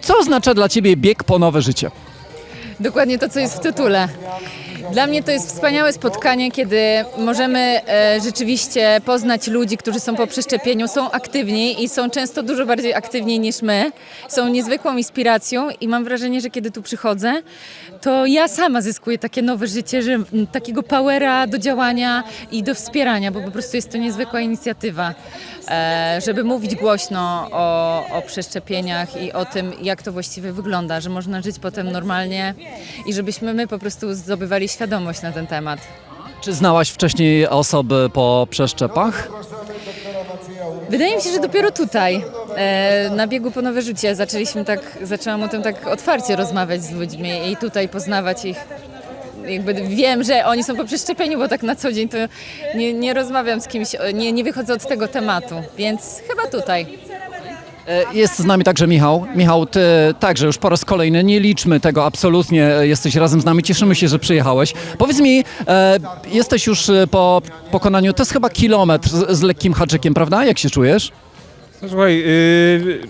Co oznacza dla Ciebie bieg po nowe życie? Dokładnie to, co jest w tytule. Dla mnie to jest wspaniałe spotkanie, kiedy możemy e, rzeczywiście poznać ludzi, którzy są po przeszczepieniu, są aktywni i są często dużo bardziej aktywni niż my. Są niezwykłą inspiracją i mam wrażenie, że kiedy tu przychodzę, to ja sama zyskuję takie nowe życie, że, m, takiego powera do działania i do wspierania, bo po prostu jest to niezwykła inicjatywa, żeby mówić głośno o, o przeszczepieniach i o tym, jak to właściwie wygląda, że można żyć potem normalnie i żebyśmy my po prostu zdobywali świadomość na ten temat. Czy znałaś wcześniej osoby po przeszczepach? Wydaje mi się, że dopiero tutaj, e, na biegu po nowe życie, zaczęliśmy tak, zaczęłam o tym tak otwarcie rozmawiać z ludźmi i tutaj poznawać ich. Jakby wiem, że oni są po przeszczepieniu, bo tak na co dzień to nie, nie rozmawiam z kimś, nie, nie wychodzę od tego tematu, więc chyba tutaj. E, Jest z nami także Michał. Michał, ty także już po raz kolejny, nie liczmy tego absolutnie, e, jesteś razem z nami, cieszymy się, że przyjechałeś. Powiedz mi, e, jesteś już e, po pokonaniu, to jest chyba kilometr z, z lekkim haczykiem, prawda? Jak się czujesz? No, Słuchaj, yy,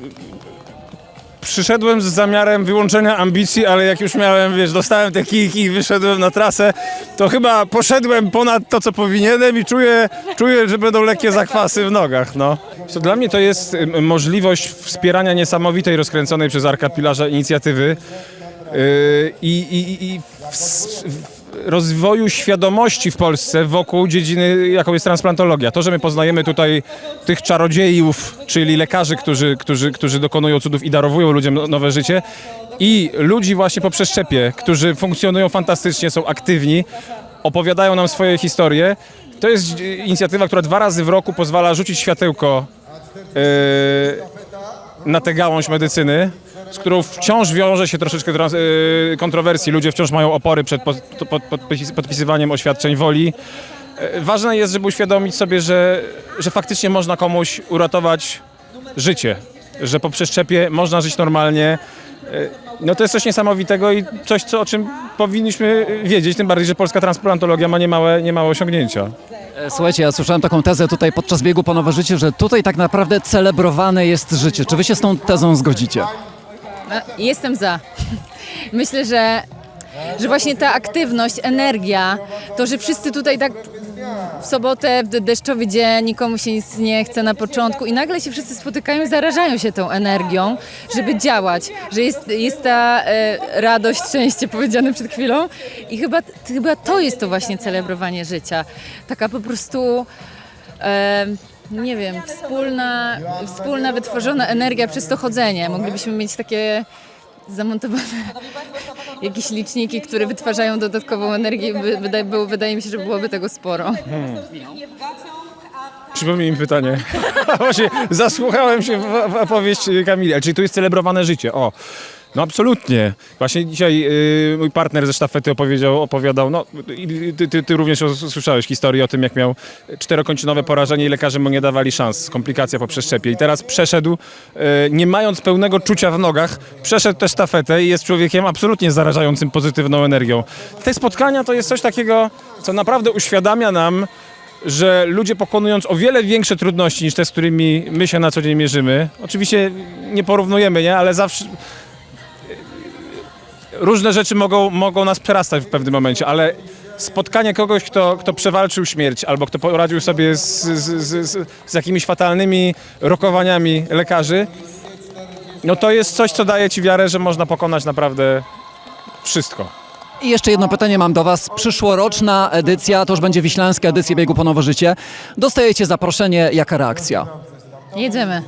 przyszedłem z zamiarem wyłączenia ambicji, ale jak już miałem, wiesz, dostałem te kijki i wyszedłem na trasę, to chyba poszedłem ponad to, co powinienem i czuję, czuję że będą lekkie zakwasy w nogach, no. Co dla mnie to jest y, możliwość wspierania niesamowitej, rozkręconej przez Arka Pilarza inicjatywy yy, i, i, i w, w rozwoju świadomości w Polsce wokół dziedziny, jaką jest transplantologia. To, że my poznajemy tutaj tych czarodziejów, czyli lekarzy, którzy, którzy, którzy dokonują cudów i darowują ludziom no- nowe życie i ludzi właśnie po przeszczepie, którzy funkcjonują fantastycznie, są aktywni, opowiadają nam swoje historie. To jest inicjatywa, która dwa razy w roku pozwala rzucić światełko e, na tę gałąź medycyny, z którą wciąż wiąże się troszeczkę trans- e, kontrowersji. Ludzie wciąż mają opory przed pod, pod, podpis- podpisywaniem oświadczeń woli. E, Ważne jest, żeby uświadomić sobie, że, że faktycznie można komuś uratować życie, że po przeszczepie można żyć normalnie. E, No to jest coś niesamowitego i coś, co, o czym powinniśmy wiedzieć, tym bardziej, że polska transplantologia ma niemałe, niemałe osiągnięcia. E, Słuchajcie, ja słyszałem taką tezę tutaj podczas biegu po nowe życie, że tutaj tak naprawdę celebrowane jest życie. Czy wy się z tą tezą zgodzicie? Jestem za. Myślę, że, że właśnie ta aktywność, energia, to, że wszyscy tutaj tak w sobotę, w de- deszczowy dzień, nikomu się nic nie chce na początku i nagle się wszyscy spotykają i zarażają się tą energią, żeby działać, że jest, jest ta e, radość, szczęście powiedziane przed chwilą i chyba, chyba to jest to właśnie celebrowanie życia. Taka po prostu... E, nie wiem, wspólna, wspólna wytworzona energia przez to chodzenie. Moglibyśmy mieć takie zamontowane jakieś liczniki, które wytwarzają dodatkową energię. Wy- Wydaje, było, wydaje mi się, że byłoby tego sporo. Przypomnij mi pytanie. Właśnie zasłuchałem się w, w opowieść Kamili. Ale Czyli tu jest celebrowane życie. O. No absolutnie. Właśnie dzisiaj y, mój partner ze sztafety opowiedział, opowiadał, no i ty, ty, ty również słyszałeś historię o tym, jak miał czterokończynowe porażenie i lekarze mu nie dawali szans, komplikacja po przeszczepie. I teraz przeszedł, y, nie mając pełnego czucia w nogach, przeszedł tę sztafetę i jest człowiekiem absolutnie zarażającym pozytywną energią. Te spotkania to jest coś takiego, co naprawdę uświadamia nam, że ludzie pokonując o wiele większe trudności niż te, z którymi my się na co dzień mierzymy, oczywiście nie porównujemy, nie? ale zawsze różne rzeczy mogą, mogą nas przerastać w pewnym momencie, ale spotkanie kogoś, kto, kto przewalczył śmierć albo kto poradził sobie z, z, z, z, jakimiś fatalnymi rokowaniami lekarzy, no to jest coś, co daje ci wiarę, że można pokonać naprawdę wszystko. I jeszcze jedno pytanie mam do Was. Przyszłoroczna edycja, to już będzie wiślańska edycja biegu po nowe życie. Dostajecie zaproszenie, jaka reakcja? Jedziemy.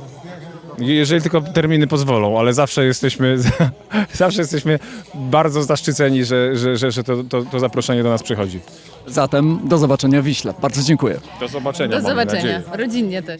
Jeżeli tylko terminy pozwolą, ale zawsze jesteśmy, zawsze jesteśmy bardzo zaszczyceni, że, że, że, że to, to, to zaproszenie do nas przychodzi. Zatem do zobaczenia w Wiśle. Bardzo dziękuję. Do zobaczenia. Do mamy zobaczenia. nadzieję. Rodzinnie też.